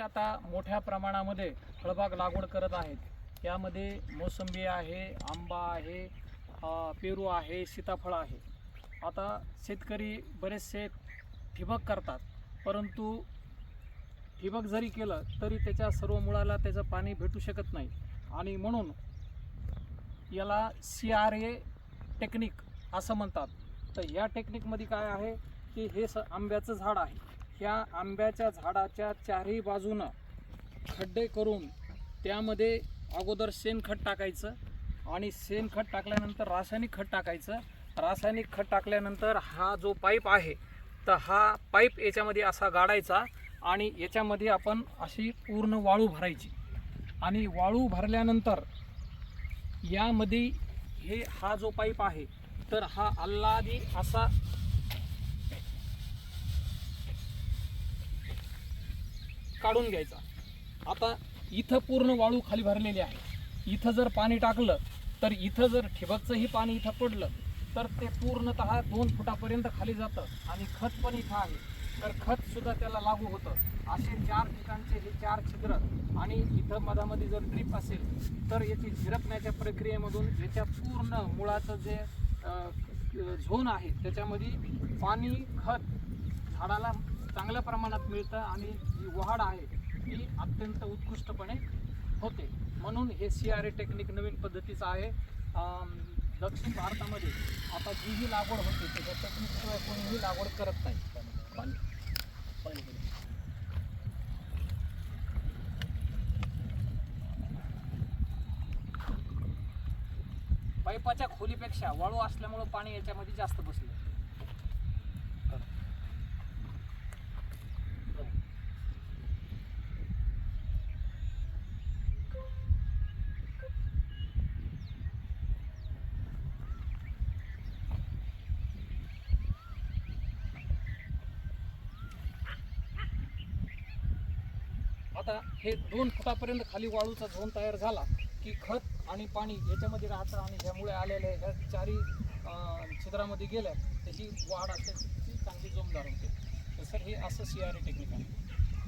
आता मोठ्या प्रमाणामध्ये फळबाग लागवड करत आहेत. यामध्ये मोसंबी आहे आंबा आहे पेरू आहे सीताफळ आहे. आता शेतकरी बरेचसे ठिबक करतात परंतु ठिबक जरी केलं तरी त्याच्या सर्व मुळाला त्याचं पाणी भेटू शकत नाही. आणि म्हणून याला सी आर ए टेक्निक असं म्हणतात. तर या टेक्निकमध्ये काय आहे? की हे स आंब्याचं झाड आहे. ह्या आंब्याच्या झाडाच्या चारही बाजूनं खड्डे करून त्यामध्ये अगोदर शेणखत टाकायचं आणि शेणखत टाकल्यानंतर रासायनिक खत टाकायचं. रासायनिक खत टाकल्यानंतर हा जो पाईप आहे तर हा पाईप याच्यामध्ये असा गाडायचा आणि याच्यामध्ये आपण अशी पूर्ण वाळू भरायची. आणि वाळू भरल्यानंतर यामध्ये हे हा जो पाईप आहे तर हा अल्लादी असा काढून घ्यायचा. आता इथं पूर्ण वाळू खाली भरलेली आहे. इथं जर पाणी टाकलं तर इथं जर ठिबकचंही पाणी इथं पडलं तर ते पूर्णतः दोन फुटापर्यंत खाली जातं आणि खत पण इथं आहे. तर खत सुद्धा त्याला लागू होतं. असे चार ठिकाणचे हे चार छिद्र आणि इथं मधामध्ये जर ड्रीप असेल तर याची झिरपण्याच्या प्रक्रियेमधून याच्या पूर्ण मुळाचं जे झोन आहे त्याच्यामध्ये पाणी खत झाडाला चांगल्या प्रमाणात मिळतं आणि जी वाढ आहे ती अत्यंत उत्कृष्टपणे होते. म्हणून हे सी आर ए टेक्निक नवीन पद्धतीचं आहे. दक्षिण भारतामध्ये आता जी ही लागवड होते त्याच्या टेक्निकशिवाय कोणीही लागवड करत नाही. पाईपाच्या खोलीपेक्षा वाळू असल्यामुळं पाणी याच्यामध्ये जास्त बसलं. आता हे दोन फुटापर्यंत खाली वाळूचा झोन तयार झाला की खत आणि पाणी याच्यामध्ये राहतं आणि ह्यामुळे आलेल्या ह्या चारी छिद्रामध्ये गेल्या त्याची वाढ असेल ती चांगली जोमदार होते. तर सर हे असं सी आर टेक्निक आहे.